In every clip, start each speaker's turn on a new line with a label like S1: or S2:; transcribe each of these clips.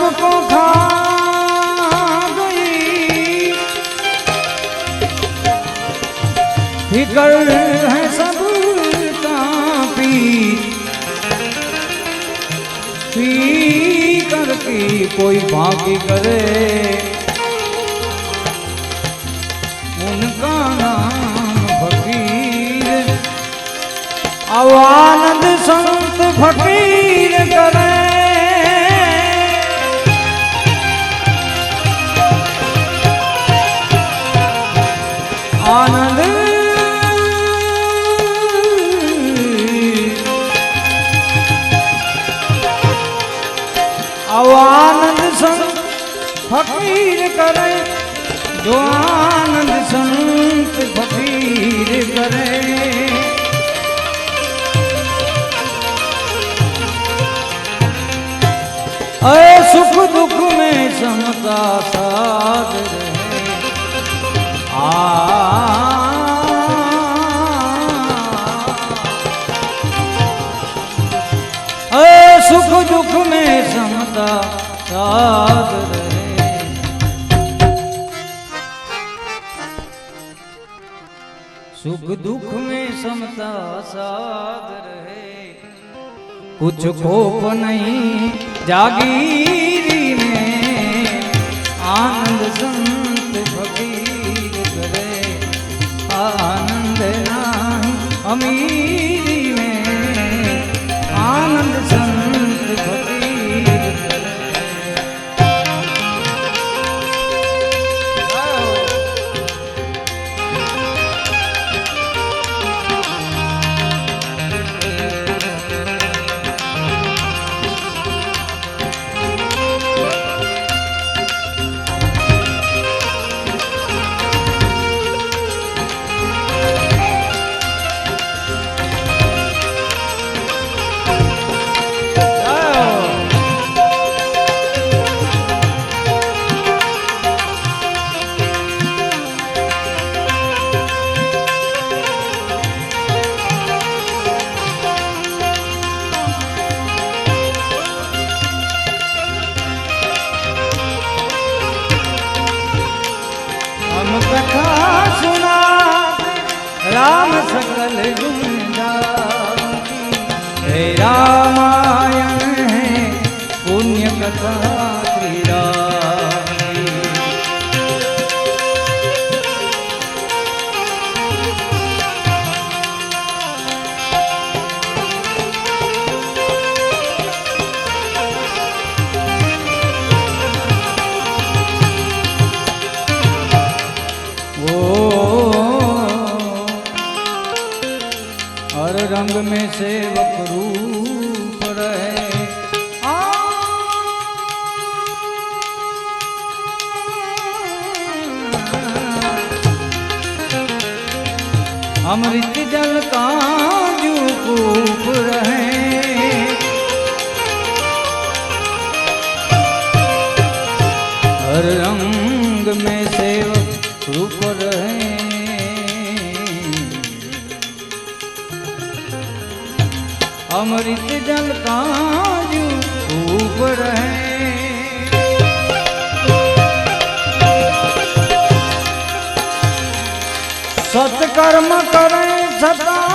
S1: सबको खा गई। है सब पी करके कोई बाकी करे। उनका नाम फकीर। आनंद संत फकीर करे। आनंद संत फकीर करे। जो आनंद संत फकीर करे। अरे सुख दुख में समता साथ रहे आ साथ रहे। सुख दुख में समता साथ रहे। कुछ खोप नहीं जागीरी में। आनंद संत फकीर करे आनंद नाही अमीरी લાલ ગુંડા. હે રામ अमृत जल का जू कूप रहे। हर रंग में सेवक रूप रहे। अमृत जल काजू खूब रहे। सत्कर्म करें सदा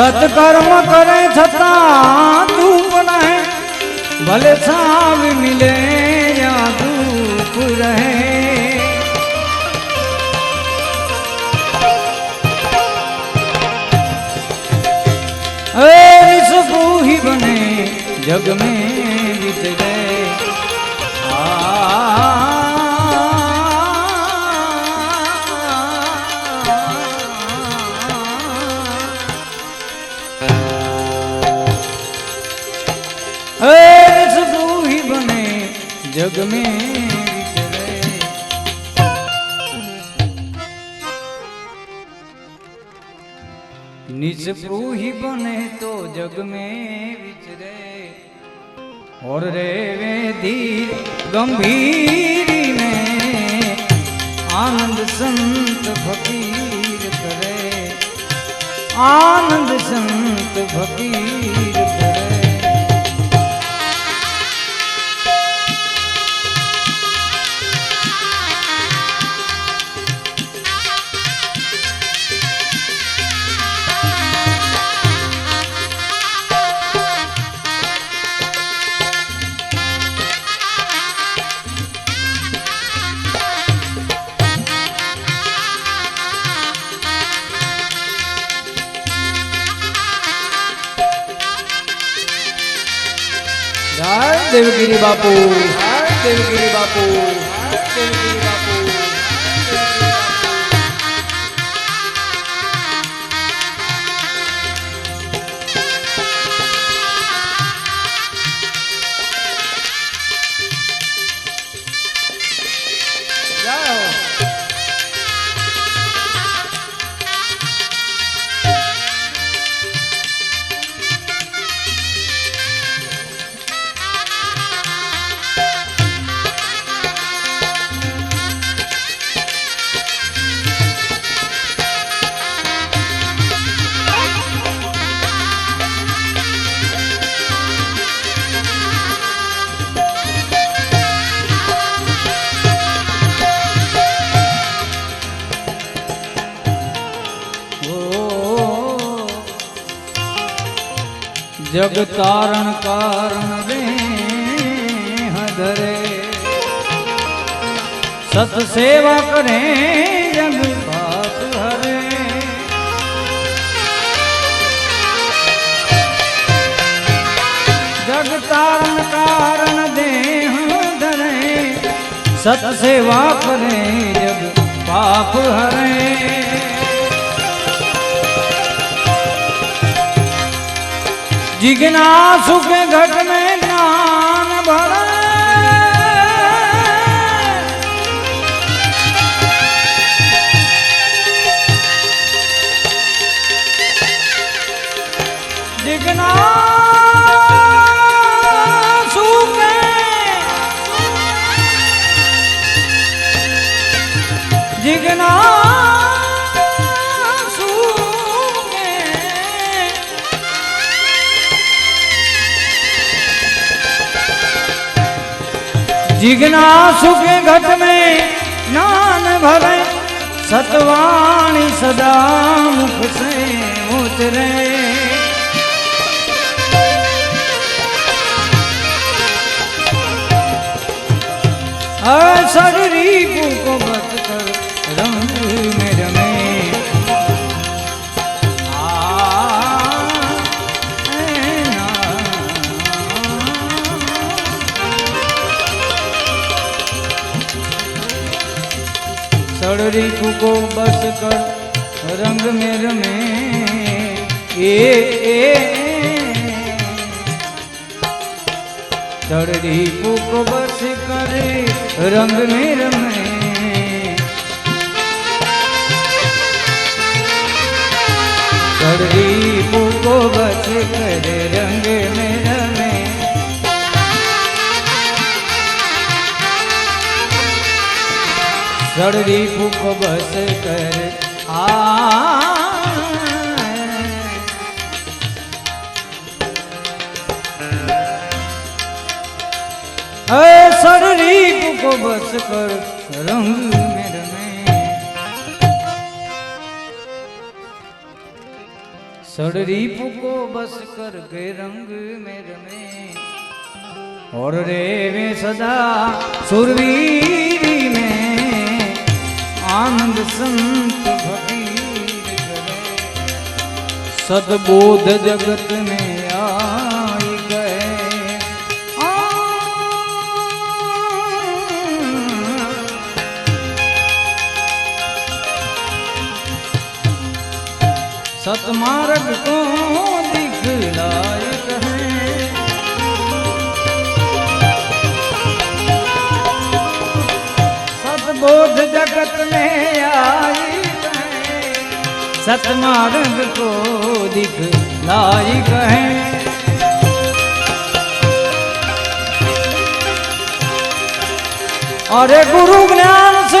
S1: સત્કર્મ કરે છતાં ચૂપ રહે ભલે છાવ મિલે યા ધૂપ રહે ए विश्व ही बने जग में बीत गए जग में निज ही बने तो जग में विचरे और रे वे धीर गंभीर में, आनंद संत फकीर करे आनंद संत फकीर દેવગીરી બાપુ. દેવગીરી બાપુ. દેવગીરી જગ તારણ કારણ હદરે સત સેવા કરે જગ પાપ હરે. જગ તારણ કારણ દેહ ધરે. સત સેવા કરે જગ પાપ હરે. जिगना के घट में जिगना सुख घट में नान भरे सतवाणी सदा मुख से उतरे। शरीर सड़री को बस कर, रंग मेर में, ए ए, सड़री को बस कर, रंग मेर में। सड़री को बस कर, रंग में रमे सड़री फूक बस कर आ। सड़री फूक बस कर, रंग में। फूको बस कर के रंग में। और रे वे सदा सुरवीरी में। आनंद संत फकीर करे सदबोध जगत में आई गए जगत में आई है सतमार्ग को दिख लाई कहे। अरे गुरु ज्ञान से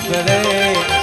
S1: કરે